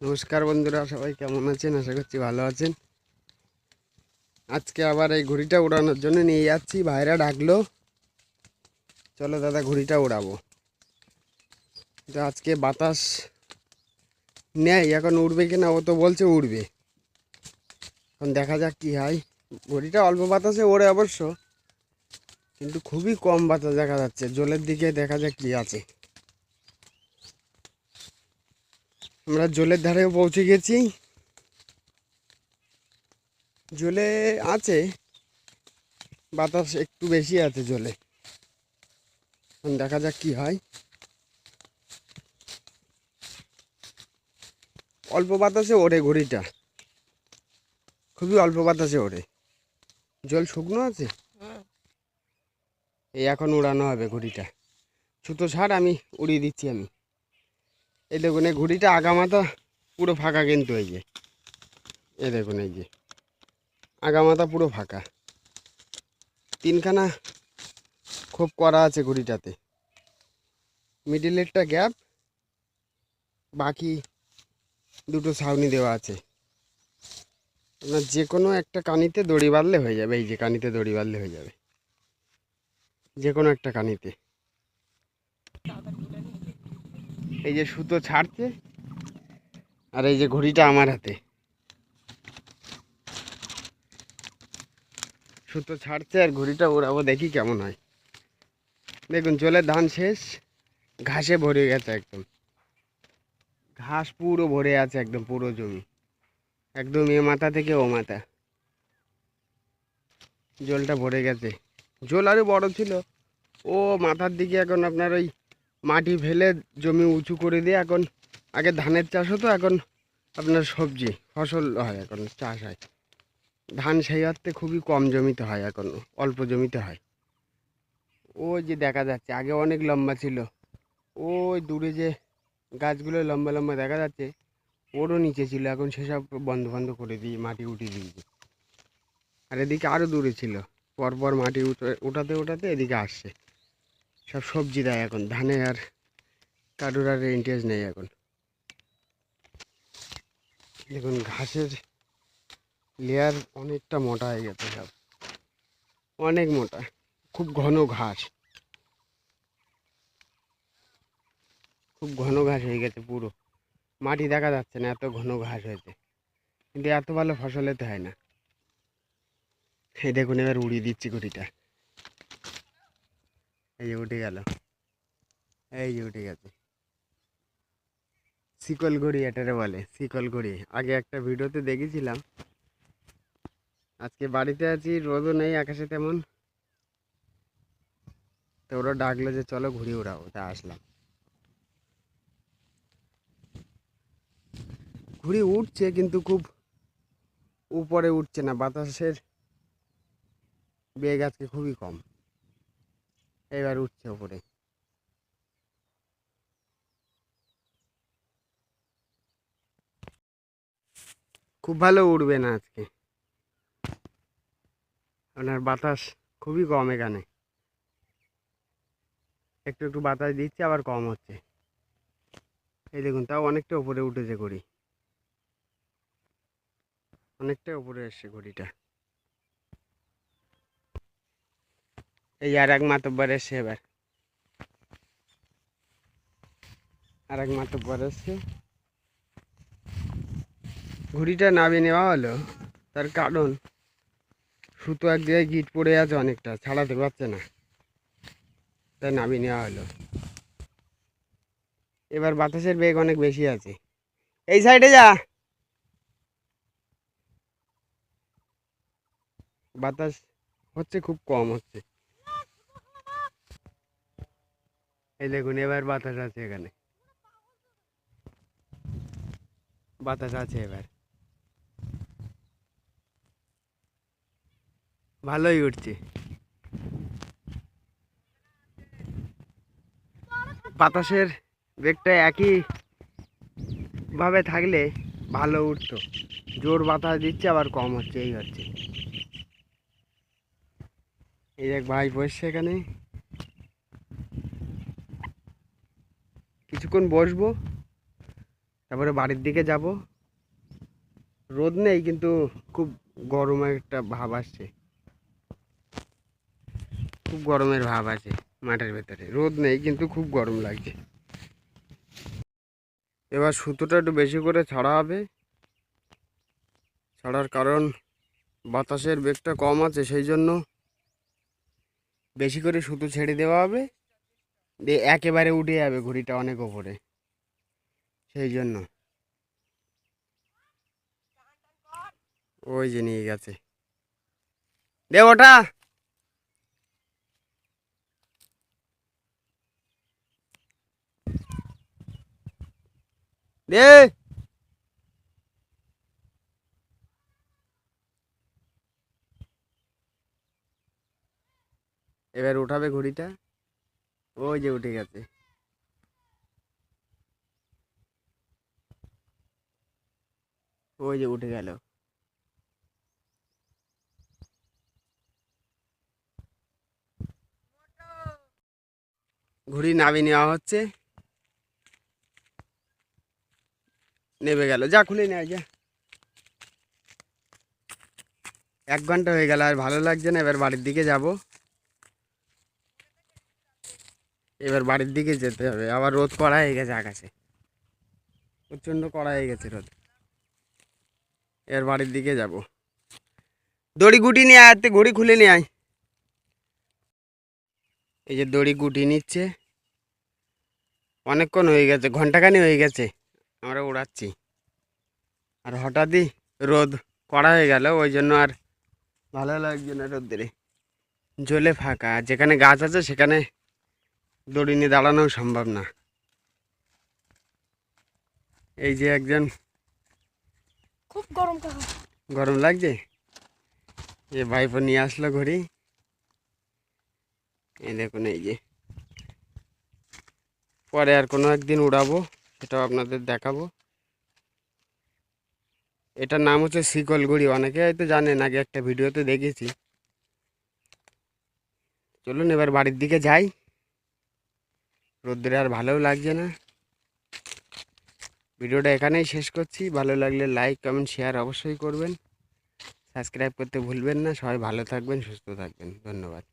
নমস্কার বন্ধুরা, সবাই কেমন আছেন? আশা করছি ভালো আছেন। আজকে আবার এই ঘুড়িটা উড়ানোর জন্য নিয়ে যাচ্ছি। ভাইরা ডাকলো। চলো দাদা, ঘুড়িটা উড়াবো। আজকে বাতাস নেই, এখন উড়বে কিনা ও তো বলছে উড়বে। এখন দেখা যাক কি হয়। ঘুড়িটা অল্প বাতাসে ওড়ে অবশ্য, কিন্তু খুবই কম বাতাস দেখা যাচ্ছে। জলের দিকে দেখা যাক কি আছে। আমরা জলের ধারেও পৌঁছে গেছি। জলে আছে বাতাস একটু বেশি আছে জলে। এখন দেখা যাক কি হয়। অল্প বাতাসে ওড়ে ঘড়িটা। খুবই অল্প বাতাসে ওড়ে। জল শুকনো আছে? এই এখন উড়ানো হবে ঘড়িটা। ছুতো ছাড় আমি উড়িয়ে দিচ্ছি আমি। এই দেখুন, এই ঘুড়িটা আগামাথা পুরো ফাঁকা কিন্তু এই যে। এই দেখুন, এই যে। আগামাথা পুরো ফাঁকা। তিনখানা খুব করা আছে ঘুড়িটাতে। মিডিলেরটা গ্যাপ বাকি দুটো ছাউনি দেওয়া আছে। আপনার যে কোনো একটা কানিতে দড়ি বাঁধলে হয়ে যাবে, এই যে কানিতে দড়ি বাঁধলে হয়ে যাবে। যে কোনো একটা কানিতে। এই যে সুতো ছাড়ছে আর এই যে ঘড়িটা আমার হাতে। সুতো ছাড়ছে আর ঘড়িটা ওড়াবো, দেখি কেমন হয়। দেখুন, জলের ধান শেষ, ঘাসে ভরে গেছে একদম। ঘাস পুরো ভরে আছে একদম, পুরো জমি। একদম এ মাথা থেকে ও মাথা। জলটা ভরে গেছে। জল আরও বড় ছিল। ও মাথার দিকে এখন আপনার ওই মাটি ফেলে জমি উঁচু করে দিয়ে এখন আগে ধানের চাষ হতো, এখন আপনার সবজি, ফসল হয় এখন, চাষ হয়। ধান সেই অর্থে খুবই কম জমিতে হয় এখন, অল্প জমিতে হয়। ওই যে দেখা যাচ্ছে, আগে অনেক লম্বা ছিল। ওই দূরে যে গাছগুলো লম্বা লম্বা দেখা যাচ্ছে, ওরও নিচে ছিল, এখন সেসব বন্ধ বন্ধ করে দিই মাটি উঠিয়ে দিয়েছে। আর এদিকে আরও দূরে ছিল, পরপর মাটি উঠে উঠাতে উঠাতে এদিকে আসছে। সব সবজি দেয় এখন। ধানে আর কারুর আর ইন্টারেস্ট নেই এখন। দেখুন, ঘাসের লেয়ার অনেকটা মোটা হয়ে গেছে সব। অনেক মোটা, খুব ঘন ঘাস। খুব ঘন ঘাস হয়ে গেছে পুরো। মাটি দেখা যাচ্ছে না, এত ঘন ঘাস হয়েছে। কিন্তু এত ভালো ফসল এতে হয় না। এই দেখুন, এবার উড়িয়ে দিচ্ছি ঘুড়িটা। এই যে উঠে গেল। এই যে উঠে গেছে। শিকল ঘড়ি এটারে বলে, শিকল ঘড়ি আগে একটা ভিডিওতে দেখেছিলাম। আজকে বাড়িতে আছি, রোদও নেই, আকাশে তেমন। তো ওরা ডাকলো যে, চলো ঘুড়ি উড়াবো তা আসলাম। ঘুড়ি উঠছে কিন্তু খুব উপরে উঠছে না, বাতাসের বেগ আজকে খুবই কম। এবার উঠছে উপরে। খুব ভালো উঠবে না আজকে। আপনার বাতাস খুবই কম এখানে। একটু একটু বাতাস দিচ্ছে, আবার কম হচ্ছে। এই দেখুন, তাও অনেকটা উপরে উঠেছে ঘড়ি। অনেকটা উপরে এসছে ঘড়িটা। এই আর এক মাতব্বর এসছে এবার। আর এক মাতব্বর এসছে। ঘুড়িটা নামিয়ে নেওয়া হলো। তার কারণ, সুতো এক জায়গায় গিট পড়ে আছে অনেকটা, ছাড়াতে পারছে না। তাই নামিয়ে নেওয়া হলো। এবার বাতাসের বেগ অনেক বেশি আছে। এই সাইডে যা। বাতাস হচ্ছে, খুব কম হচ্ছে। এই দেখুন, এবার বাতাস আছে এখানে। বাতাস আছে এবার। ভালোই উঠছে। বাতাসের বেগটা একই ভাবে থাকলে ভালো উঠতো। জোর বাতাস দিচ্ছে, আবার কম হচ্ছে, এই হচ্ছে। এই এক ভাই বসছে এখানে। কিছুক্ষণ বসবো, তারপরে বাড়ির দিকে যাব। রোদ নেই কিন্তু খুব গরমের একটা ভাব আসছে। খুব গরমের ভাব আছে মাঠের ভেতরে, রোদ নেই কিন্তু খুব গরম লাগছে। এবার সুতোটা একটু বেশি করে ছাড়া হবে। ছাড়ার কারণ বাতাসের বেগটা কম আছে, সেই জন্য বেশি করে সুতো ছেড়ে দেওয়া হবে। দিয়ে একেবারে উঠে যাবে ঘুড়িটা অনেক ওপরে। সেই জন্য। ওই যে নিয়ে গেছে। দে ওটা। দে। এবার উঠাবে ঘড়িটা। ওই যে উঠে গেছে। ওই যে উঠে গেল। ঘুড়ি নামিয়ে নেওয়া হচ্ছে। নেবে গেল। যা খুলে নেয় যা। এক ঘণ্টা হয়ে গেল আর ভালো লাগছে না, এবার বাড়ির দিকে যাব। এবার বাড়ির দিকে যেতে হবে। আবার রোদ কড়া হয়ে গেছে আকাশে। প্রচণ্ড কড়া হয়ে গেছে রোদ। এবার বাড়ির দিকে যাব। দড়ি গুটি নিয়ে আয় ঘড়ি খুলে নিয়ে আয়। এই যে দড়ি গুটি নিচ্ছে। অনেকক্ষণ হয়ে গেছে ঘন্টাখানি হয়ে গেছে। আমরা উড়াচ্ছি। আর হঠাৎই রোদ কড়া হয়ে গেল, ওই জন্য আর ভালো লাগছে না রোদ্রে জলে ফাঁকা, যেখানে গাছ আছে সেখানে দড়ি নিয়ে দাঁড়ানো সম্ভব না। এই যে একজন খুব গরম গরম লাগছে? এ ভাইপো নিয়ে আসলো ঘড়ি। এই দেখুন এই যে। পরে আর কোনো একদিন উড়াবো সেটাও আপনাদের দেখাবো। এটার নাম হচ্ছে শিকল ঘড়ি অনেকে হয়তো জানেন আগে একটা ভিডিওতে দেখেছি। চলুন এবার বাড়ির দিকে যাই। রোদ্রে আর ভালোও লাগছে না। ভিডিওটা এখানেই শেষ করছি। ভালো লাগলে লাইক কমেন্ট শেয়ার অবশ্যই করবেন। সাবস্ক্রাইব করতে ভুলবেন না। সবাই ভালো থাকবেন, সুস্থ থাকবেন। ধন্যবাদ।